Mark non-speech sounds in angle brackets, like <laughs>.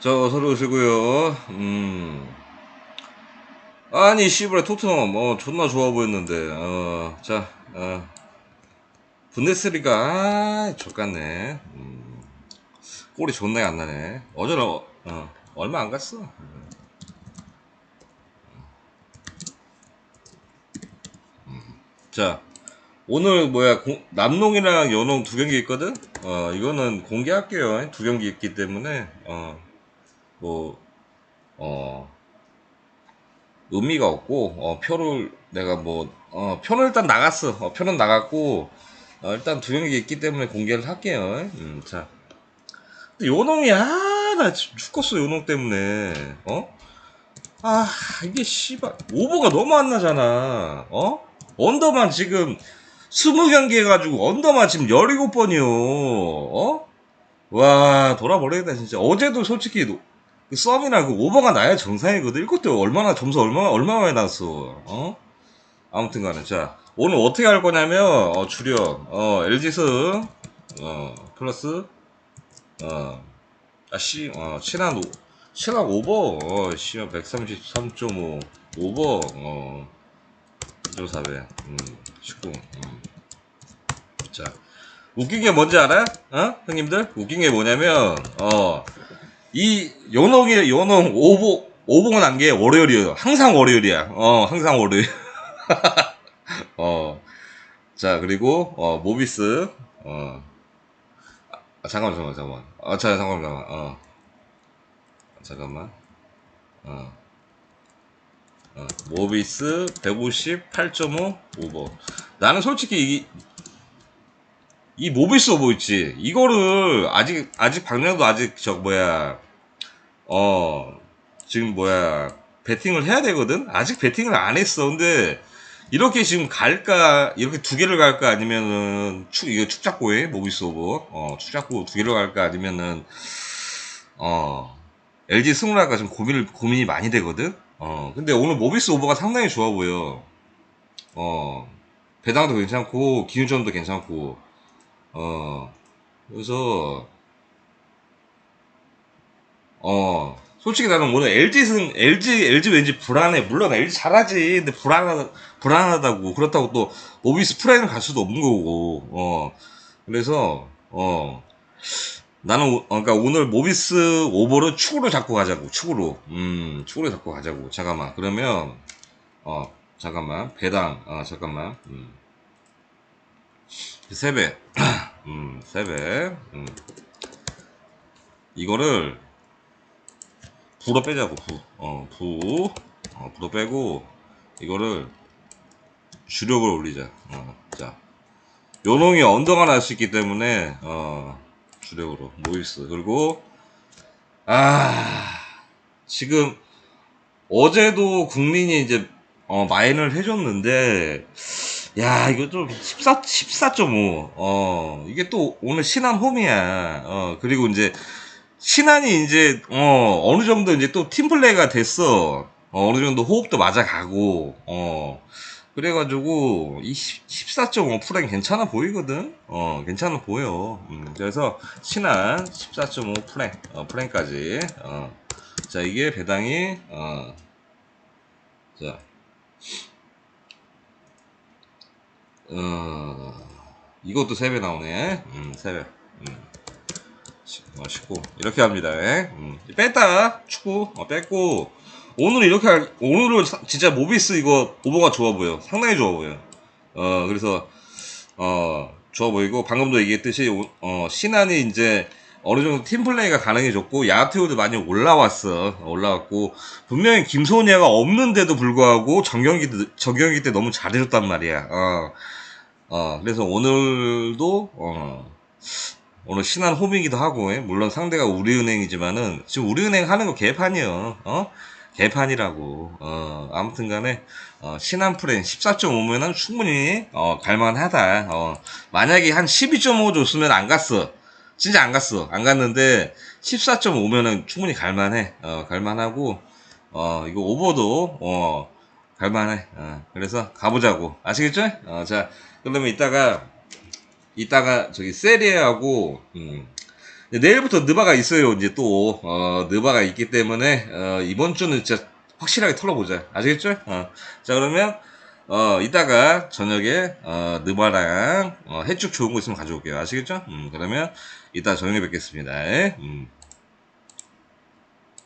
자, 어서 오시고요. 음. 아니, 씨발, 토트넘, 어, 존나 좋아 보였는데, 어, 자, 어. 분데스리가, 아, 족같네. 음. 골이 존나 안 나네. 어제는, 어, 어, 얼마 안 갔어. 음. 자, 오늘 뭐야, 공- 남농이랑 연홍 두 경기 있거든? 어, 이거는 공개할게요. 두 경기 있기 때문에, 어, 뭐, 어, 의미가 없고, 어, 표를 내가 뭐, 어, 표는 일단 나갔어. 어, 표는 나갔고, 어, 일단 두 경기 있기 때문에 공개를 할게요. 음, 자. 근데 요놈이, 아, 나 죽겠어, 요 놈 때문에. 어? 아, 이게 씨발, 오버가 너무 안 나잖아. 어? 언더만 지금 20경기 해가지고 언더만 지금 17번이요. 어? 와, 돌아버리겠다, 진짜. 어제도 솔직히 썸이나 그 오버가 나야 정상이거든. 이것도 얼마나 점수 얼마나 얼마나 많이 났어. 어? 아무튼 간에 자 오늘 어떻게 할 거냐면 어, 주력 어 LG스 어 플러스 어 아씨 어 친한 오 친한 오버 어 씨발 133.5 오버 어 1.4배 음 19. 음. 자 웃긴 게 뭔지 알아? 어 형님들 웃긴 게 뭐냐면 어 이 연홍이 연홍 오보 오봉은 안 게 월요일이에요. 항상 월요일이야. 어 항상 월요일. <laughs> 어. 자 그리고 어 모비스 어 아, 잠깐만 잠깐만 잠깐만. 아 자, 잠깐만 잠깐만. 어 잠깐만. 어. 어, 모비스 158.5 오버. 나는 솔직히 이, 이 모비스 오버 있지. 이거를 아직 아직 박명도 아직 저 뭐야 어 지금 뭐야 베팅을 해야 되거든. 아직 베팅을 안 했어. 근데 이렇게 지금 갈까 이렇게 두 개를 갈까 아니면은 축 이거 축작고에 모비스 오버 어 축작고 두 개를 갈까 아니면은 어 LG 승우라가 좀 고민을 고민이 많이 되거든. 어 근데 오늘 모비스 오버가 상당히 좋아 보여. 어 배당도 괜찮고 기운점도 괜찮고 어, 그래서, 어, 솔직히 나는 오늘 LG는, LG, LG 왠지 불안해. 물론 LG 잘하지. 근데 불안하다, 불안하다고. 그렇다고 또, 모비스 프라임을 갈 수도 없는 거고, 어, 그래서, 어, 나는, 오- 어, 그러니까 오늘 모비스 오버를 축으로 잡고 가자고, 축으로. 음, 축으로 잡고 가자고. 잠깐만. 그러면, 어, 잠깐만. 배당, 어, 잠깐만. 음. 세배 <clears throat> 음, 세배 음. 이거를 부로 빼자고, 부. 어, 부. 어, 부로 빼고, 이거를 주력을 올리자. 어, 자. 요놈이 언더가 날 수 있기 때문에, 어, 주력으로. 모이스. 그리고, 아, 지금, 어제도 국민이 이제, 어, 마인을 해줬는데, 야, 이거 좀 14, 14.5. 어, 이게 또 오늘 신한 홈이야. 어, 그리고 이제 신한이 이제 어, 어느 정도 이제 또 팀플레이가 됐어. 어, 어느 정도 호흡도 맞아가고. 어. 그래 가지고 이 14.5 프랭 괜찮아 보이거든. 어, 괜찮아 보여. 음, 그래서 신한 14.5 프랭. 어, 프랭까지. 어. 자, 이게 배당이 어. 자, 어, 이것도 3배 나오네. 음, 3배. 음. 시- 어, 19. 이렇게 합니다. 예. 음. 뺐다. 축구. 어, 뺐고. 오늘 이렇게 할, 오늘은 사- 진짜 모비스 이거 오버가 좋아 보여. 상당히 좋아 보여. 어, 그래서, 어, 좋아 보이고, 방금도 얘기했듯이, 오- 어, 신한이 이제 어느 정도 팀플레이가 가능해졌고, 야트우도 많이 올라왔어. 어, 올라왔고, 분명히 김소니아가 없는데도 불구하고, 정경기, 때- 정경기 때 너무 잘해줬단 말이야. 어, 어, 그래서 오늘도, 어, 오늘 신한 홈이기도 하고, 예? 물론 상대가 우리은행이지만은, 지금 우리은행 하는 거 개판이요, 어? 개판이라고, 어, 아무튼 간에, 어, 신한 프렌 14.5면은 충분히, 어, 갈만하다, 어, 만약에 한 12.5 줬으면 안 갔어. 진짜 안 갔어. 안 갔는데, 14.5면은 충분히 갈만해, 어, 갈만하고, 어, 이거 오버도, 어, 갈만해. 어, 그래서 가보자고. 아시겠죠? 어, 자, 그러면 이따가, 이따가 저기 세리에하고, 음, 내일부터 느바가 있어요. 이제 또 어, 느바가 있기 때문에 어, 이번 주는 진짜 확실하게 털어보자. 아시겠죠? 어. 자 그러면 어, 이따가 저녁에 어, 느바랑 어, 해쭉 좋은 거 있으면 가져올게요. 아시겠죠? 음, 그러면 이따 저녁에 뵙겠습니다. 음.